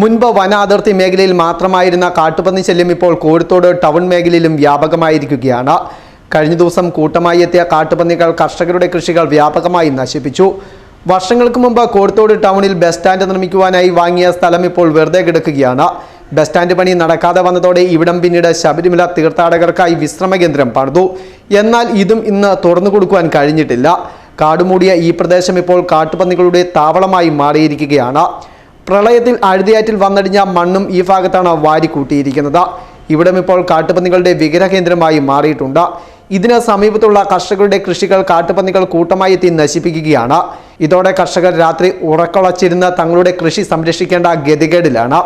മുൻപ് വന അതിർത്തി മേഖലയിൽ മാത്രമായിരുന്ന കാട്ടുപന്നി ശല്യം ഇപ്പോൾ കോഴിത്തോട് ടൗൺ മേഖലയിലും വ്യാപകമായിരിക്കുകയാണ്. കഴിഞ്ഞ ദിവസം കൂട്ടമായി എത്തിയ കാട്ടുപന്നികൾ കർഷകരുടെ കൃഷികൾ വ്യാപകമായി നശിപ്പിച്ചു. വർഷങ്ങൾക്ക് മുമ്പ് കോഴിത്തോട് ടൗണിൽ ബസ് സ്റ്റാൻഡ് നിർമ്മിക്കുവാനായി വാങ്ങിയ സ്ഥലം ഇപ്പോൾ വെറുതെ കിടക്കുകയാണ്. ബസ് സ്റ്റാൻഡ് പണി നടക്കാതെ വന്നതോടെ ഇവിടം പിന്നീട് ശബരിമല തീർത്ഥാടകർക്കായി വിശ്രമ കേന്ദ്രം പണിതു. എന്നാൽ ഇതും ഇന്ന് തുറന്നു കൊടുക്കുവാൻ കഴിഞ്ഞിട്ടില്ല. കാടുമൂടിയ ഈ പ്രദേശം ഇപ്പോൾ കാട്ടുപന്നികളുടെ താവളമായി മാറിയിരിക്കുകയാണ്. പ്രളയത്തിൽ അഴുതിയാറ്റിൽ വന്നടിഞ്ഞ മണ്ണും ഈ ഭാഗത്താണ് വാരിക്കൂട്ടിയിരിക്കുന്നത്. ഇവിടം ഇപ്പോൾ കാട്ടുപന്നികളുടെ വിഗ്രഹകേന്ദ്രമായി മാറിയിട്ടുണ്ട്. ഇതിന് സമീപത്തുള്ള കർഷകരുടെ കൃഷികൾ കാട്ടുപന്നികൾ കൂട്ടമായി എത്തി നശിപ്പിക്കുകയാണ്. ഇതോടെ കർഷകർ രാത്രി ഉറക്കളച്ചിരുന്ന് തങ്ങളുടെ കൃഷി സംരക്ഷിക്കേണ്ട ഗതികേടിലാണ്.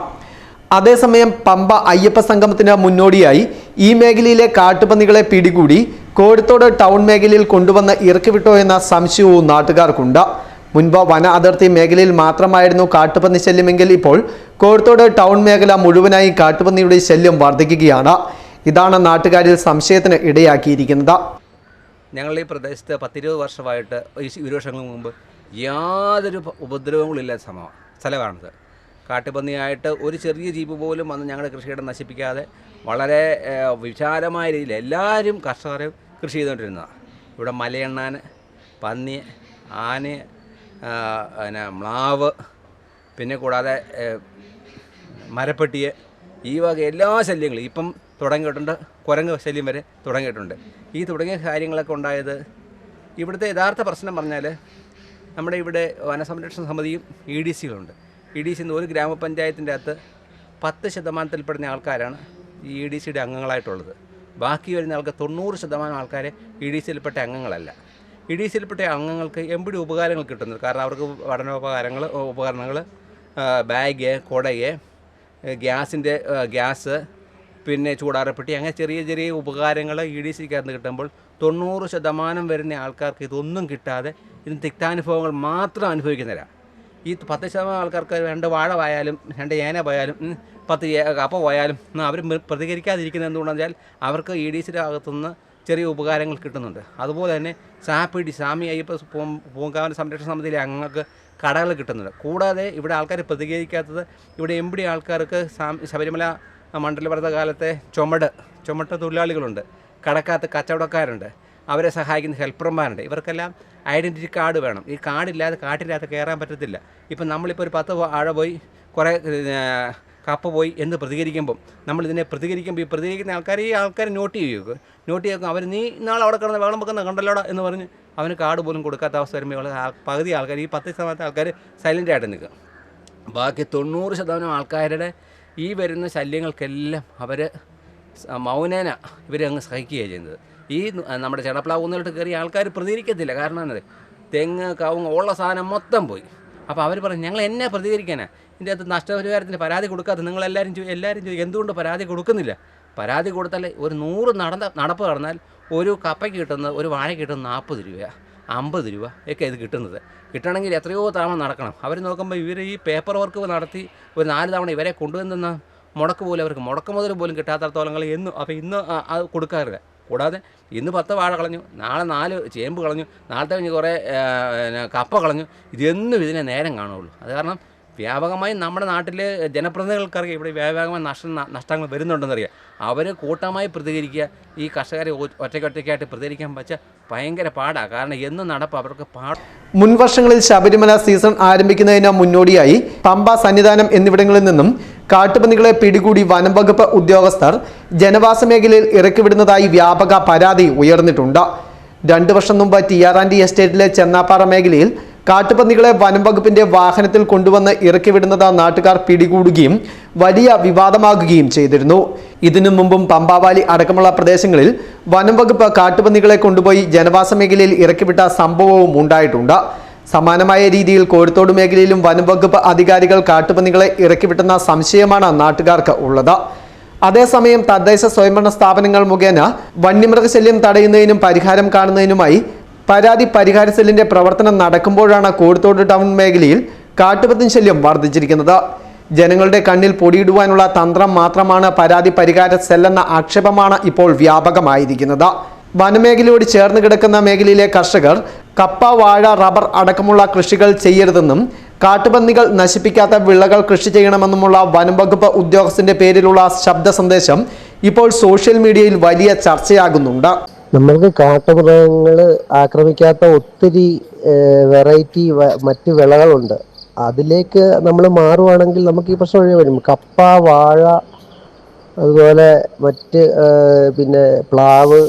അതേസമയം പമ്പ അയ്യപ്പ സംഗമത്തിന് മുന്നോടിയായി ഈ മേഖലയിലെ കാട്ടുപന്നികളെ പിടികൂടി കോഴിത്തോട് ടൗൺ മേഖലയിൽ കൊണ്ടുവന്ന് ഇറക്കിവിട്ടോ എന്ന സംശയവും നാട്ടുകാർക്കുണ്ട്. മുൻപ് വന അതിർത്തി മേഖലയിൽ മാത്രമായിരുന്നു കാട്ടുപന്നി ശല്യമെങ്കിൽ ഇപ്പോൾ കോഴത്തോട് ടൗൺ മേഖല മുഴുവനായി കാട്ടുപന്നിയുടെ ശല്യം വർദ്ധിക്കുകയാണ്. ഇതാണ് നാട്ടുകാരിൽ സംശയത്തിന് ഇടയാക്കിയിരിക്കുന്നത്. ഞങ്ങൾ ഈ പ്രദേശത്ത് പത്തിരുപത് വർഷമായിട്ട് ഈ വർഷങ്ങൾക്ക് മുമ്പ് യാതൊരു ഉപദ്രവങ്ങളും ഉപദ്രവങ്ങളില്ലാത്ത സമയം സ്ഥലമാണിത്. കാട്ടുപന്നിയായിട്ട് ഒരു ചെറിയ ജീപ്പ് പോലും വന്ന് ഞങ്ങളുടെ കൃഷിയിടം നശിപ്പിക്കാതെ വളരെ വിശാലമായ രീതിയിൽ എല്ലാവരും കർഷകരും കൃഷി ചെയ്തുകൊണ്ടിരുന്നതാണ്. ഇവിടെ മലയെണ്ണാൻ പന്നി ആന ആ, പിന്നെ മ്ലാവ് പിന്നെ കൂടാതെ മരപ്പെട്ടിയെ ഈ വക എല്ലാ ശല്യങ്ങളും ഇപ്പം തുടങ്ങിയിട്ടുണ്ട് കുരങ്ങ് ശല്യം വരെ തുടങ്ങിയിട്ടുണ്ട്. ഈ തുടങ്ങിയ കാര്യങ്ങളൊക്കെ ഉണ്ടായത് ഇവിടുത്തെ യഥാർത്ഥ പ്രശ്നം പറഞ്ഞാൽ നമ്മുടെ ഇവിടെ വനസംരക്ഷണ സമിതിയും ഇ ഡി സികളുണ്ട്. ഇ ഡി സി ഒരു ഗ്രാമപഞ്ചായത്തിന്റെ അകത്ത് പത്ത് ശതമാനത്തിൽപ്പെടുന്ന ആൾക്കാരാണ് ഈ ഇ ഡി സിയുടെ അംഗങ്ങളായിട്ടുള്ളത്. ബാക്കി വരുന്ന ആൾക്ക് തൊണ്ണൂറ് ശതമാനം ആൾക്കാരെ ഇ ഡി സിയിൽപ്പെട്ട അംഗങ്ങളല്ല. ഇ ഡി സിയിൽപ്പെട്ട അംഗങ്ങൾക്ക് എമ്പിടി ഉപകാരങ്ങൾ കിട്ടുന്നത് കാരണം അവർക്ക് പഠനോപകാരങ്ങൾ ഉപകരണങ്ങൾ ബാഗ് കുടയ് ഗ്യാസിന്റെ ഗ്യാസ് പിന്നെ ചൂടാറപ്പെട്ടി അങ്ങനെ ചെറിയ ചെറിയ ഉപകാരങ്ങൾ ഇ ഡി സിക്കകത്ത് കിട്ടുമ്പോൾ തൊണ്ണൂറ് ശതമാനം വരുന്ന ആൾക്കാർക്ക് ഇതൊന്നും കിട്ടാതെ ഇതിന് തിക്താനുഭവങ്ങൾ മാത്രം അനുഭവിക്കുന്നവരാണ് ഈ പത്ത് ശതമാനം ആൾക്കാർക്ക് രണ്ട് വാഴ പോയാലും രണ്ട് ഏന പോയാലും പത്ത് കപ്പ പോയാലും അവർ പ്രതികരിക്കാതിരിക്കുന്നത് എന്തുകൊണ്ടെന്ന് വെച്ചാൽ അവർക്ക് ഇ ഡി സിയുടെ അകത്തുനിന്ന് ചെറിയ ഉപകാരങ്ങൾ കിട്ടുന്നുണ്ട്. അതുപോലെ തന്നെ സാപ്പിടി സ്വാമി അയ്യപ്പ പൂങ്കാവന സംരക്ഷണ സമിതിയിലെ അംഗങ്ങൾക്ക് കടകൾ കിട്ടുന്നുണ്ട്. കൂടാതെ ഇവിടെ ആൾക്കാർ പ്രതികരിക്കാത്തത് ഇവിടെ എം ഡി ആൾക്കാർക്ക് ശബരിമല മണ്ഡലവ്രത കാലത്തെ ചുമട് ചുമട്ട് തൊഴിലാളികളുണ്ട്. കടക്കാത്ത കച്ചവടക്കാരുണ്ട്. അവരെ സഹായിക്കുന്ന ഹെൽപ്പർമാരുണ്ട്. ഇവർക്കെല്ലാം ഐഡന്റിറ്റി കാർഡ് വേണം. ഈ കാർഡില്ലാതെ കാട്ടിനകത്ത് കയറാൻ പറ്റത്തില്ല. ഇപ്പം നമ്മളിപ്പോൾ ഒരു പത്ത് ആഴ പോയി കുറേ കപ്പ പോയി എന്ന് പ്രതികരിക്കുമ്പം നമ്മളിതിനെ പ്രതികരിക്കുമ്പോൾ ഈ പ്രതികരിക്കുന്ന ആൾക്കാർ ഈ ആൾക്കാർ നോട്ട് ചെയ്യുക. നോട്ട് ചെയ്യുക അവർ നീ നാളെ അവിടെ കിടന്ന് വെള്ളം വെക്കുന്ന കണ്ടല്ലോടാ എന്ന് പറഞ്ഞ് അവന് കാർഡ് പോലും കൊടുക്കാത്ത അവസ്ഥ വരുമ്പോൾ പകുതി ആൾക്കാർ ഈ പത്ത് ശതമാനത്തെ ആൾക്കാർ സൈലന്റായിട്ട് നിൽക്കുക. ബാക്കി തൊണ്ണൂറ് ശതമാനം ആൾക്കാരുടെ ഈ വരുന്ന ശല്യങ്ങൾക്കെല്ലാം അവർ മൗനേന ഇവരങ്ങ് സഹിക്കുകയാണ് ചെയ്യുന്നത്. ഈ നമ്മുടെ ചെടപ്ലാവ് ഒന്നിലോട്ട് കയറി ആൾക്കാർ പ്രതികരിക്കത്തില്ല. കാരണം എന്നത് തെങ്ങ് കവുങ്ങ് ഉള്ള സാധനം മൊത്തം പോയി. അപ്പോൾ അവർ പറഞ്ഞു ഞങ്ങൾ എന്നെ പ്രതികരിക്കാനാ? ഇതിന്റെ അകത്ത് നഷ്ടപരിഹാരത്തിന് പരാതി കൊടുക്കാതെ നിങ്ങളെല്ലാവരും ചോ- എല്ലാവരും ചോദിക്കും എന്തുകൊണ്ട് പരാതി കൊടുക്കുന്നില്ല? പരാതി കൊടുത്താൽ ഒരു നൂറ് നടന്ന നടപ്പ് നടന്നാൽ ഒരു കപ്പയ്ക്ക് കിട്ടുന്നത് ഒരു വാഴയ്ക്ക് കിട്ടുന്നത് നാൽപ്പത് രൂപയാണ് അമ്പത് രൂപ ഒക്കെ ഇത് കിട്ടുന്നത്. കിട്ടണമെങ്കിൽ എത്രയോ തവണ നടക്കണം. അവർ നോക്കുമ്പോൾ ഇവർ ഈ പേപ്പർ വർക്ക് നടത്തി ഒരു നാല് തവണ ഇവരെ കൊണ്ടുവന്ന മുടക്ക് പോലും അവർക്ക്. മുടക്ക് മുതൽ പോലും കിട്ടാത്തടത്തോളങ്ങൾ എന്നും അപ്പോൾ ഇന്ന് അത് കൊടുക്കാറില്ല. കൂടാതെ ഇന്ന് പത്ത് വാഴ കളഞ്ഞു നാളെ നാല് ചേമ്പ് കളഞ്ഞു നാളത്തെ കഴിഞ്ഞ് കുറേ കപ്പ കളഞ്ഞു. ഇതെന്നും ഇതിനെ നേരം കാണുള്ളൂ അത് കാരണം വ്യാപകമായി നമ്മുടെ നാട്ടിലെ ജനപ്രതിനിധികൾക്കറിയാം ഇവിടെ വ്യാപകമായി നഷ്ട നഷ്ടങ്ങൾ വരുന്നുണ്ടെന്നറിയാം. അവർ കൂട്ടമായി പ്രതികരിക്കുക ഈ കർഷകരെ ഒറ്റയ്ക്കൊറ്റയ്ക്കായിട്ട് പ്രതികരിക്കാൻ വെച്ചാൽ ഭയങ്കര പാടാണ് കാരണം എന്നും നടപ്പ് അവർക്ക് പാട് മുൻവർഷങ്ങളിൽ ശബരിമല സീസൺ ആരംഭിക്കുന്നതിന് മുന്നോടിയായി പമ്പ സന്നിധാനം എന്നിവിടങ്ങളിൽ നിന്നും കാട്ടുപന്നികളെ പിടികൂടി വനം വകുപ്പ് ഉദ്യോഗസ്ഥർ ജനവാസ മേഖലയിൽ ഇറക്കിവിടുന്നതായി വ്യാപക പരാതി ഉയർന്നിട്ടുണ്ട്. രണ്ടു വർഷം മുമ്പ് ടി ആർ ആൻഡി എസ്റ്റേറ്റിലെ ചെന്നാപ്പാറ മേഖലയിൽ കാട്ടുപന്നികളെ വനം വകുപ്പിന്റെ വാഹനത്തിൽ കൊണ്ടുവന്ന് ഇറക്കിവിടുന്നത് നാട്ടുകാർ പിടികൂടുകയും വലിയ വിവാദമാകുകയും ചെയ്തിരുന്നു. ഇതിനു മുമ്പും പമ്പാവാലി അടക്കമുള്ള പ്രദേശങ്ങളിൽ വനം വകുപ്പ് കാട്ടുപന്നികളെ കൊണ്ടുപോയി ജനവാസ മേഖലയിൽ ഇറക്കിവിട്ട സംഭവവും ഉണ്ടായിട്ടുണ്ട്. സമാനമായ രീതിയിൽ കോഴിത്തോട് മേഖലയിലും വനം വകുപ്പ് അധികാരികൾ കാട്ടുപന്നികളെ ഇറക്കിവിട്ടെന്ന സംശയമാണ് നാട്ടുകാർക്ക് ഉള്ളത്. അതേസമയം തദ്ദേശ സ്വയംഭരണ സ്ഥാപനങ്ങൾ മുഖേന വന്യമൃഗശല്യം തടയുന്നതിനും പരിഹാരം കാണുന്നതിനുമായി പരാതി പരിഹാര സെല്ലിന്റെ പ്രവർത്തനം നടക്കുമ്പോഴാണ് കോഴിത്തോട് ടൗൺ മേഖലയിൽ കാട്ടുപത്തിൻ ശല്യം വർദ്ധിച്ചിരിക്കുന്നത്. ജനങ്ങളുടെ കണ്ണിൽ പൊടിയിടുവാനുള്ള തന്ത്രം മാത്രമാണ് പരാതി പരിഹാര സെല്ലെന്ന ആക്ഷേപമാണ് ഇപ്പോൾ വ്യാപകമായിരിക്കുന്നത്. വനമേഖലയോട് ചേർന്ന് കിടക്കുന്ന മേഖലയിലെ കർഷകർ കപ്പ വാഴ റബ്ബർ അടക്കമുള്ള കൃഷികൾ ചെയ്യരുതെന്നും കാട്ടുപന്നികൾ നശിപ്പിക്കാത്ത വിളകൾ കൃഷി ചെയ്യണമെന്നുമുള്ള വനംവകുപ്പ് ഉദ്യോഗസ്ഥന്റെ പേരിലുള്ള ശബ്ദ സന്ദേശം ഇപ്പോൾ സോഷ്യൽ മീഡിയയിൽ വലിയ ചർച്ചയാകുന്നുണ്ട്. നമ്മൾക്ക് കാട്ടുമൃഗങ്ങൾ ആക്രമിക്കാത്ത ഒത്തിരി വെറൈറ്റി മറ്റ് വിളകളുണ്ട്. അതിലേക്ക് നമ്മൾ മാറുവാണെങ്കിൽ നമുക്ക് ഈ പ്രശ്നം ഒഴിവ് വരും. കപ്പ വാഴ അതുപോലെ മറ്റ് പിന്നെ പ്ലാവ്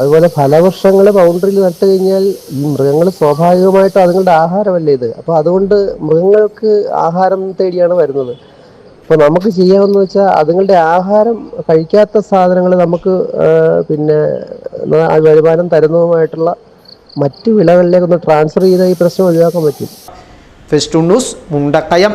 അതുപോലെ ഫലവൃക്ഷങ്ങൾ ബൗണ്ടറിയിൽ നട്ട് കഴിഞ്ഞാൽ ഈ മൃഗങ്ങൾ സ്വാഭാവികമായിട്ടും അതുങ്ങളുടെ ആഹാരമല്ലേ ഇത്? അപ്പോൾ അതുകൊണ്ട് മൃഗങ്ങൾക്ക് ആഹാരം തേടിയാണ് വരുന്നത്. അപ്പോൾ നമുക്ക് ചെയ്യാമെന്ന് വെച്ചാൽ അതുങ്ങളുടെ ആഹാരം കഴിക്കാത്ത സാധനങ്ങൾ നമുക്ക് പിന്നെ വരുമാനം തരുന്നതുമായിട്ടുള്ള മറ്റു വിളകളിലേക്ക് ഒന്ന് ട്രാൻസ്ഫർ ചെയ്താൽ ഈ പ്രശ്നം ഒഴിവാക്കാൻ പറ്റും. Fest news Mundakayam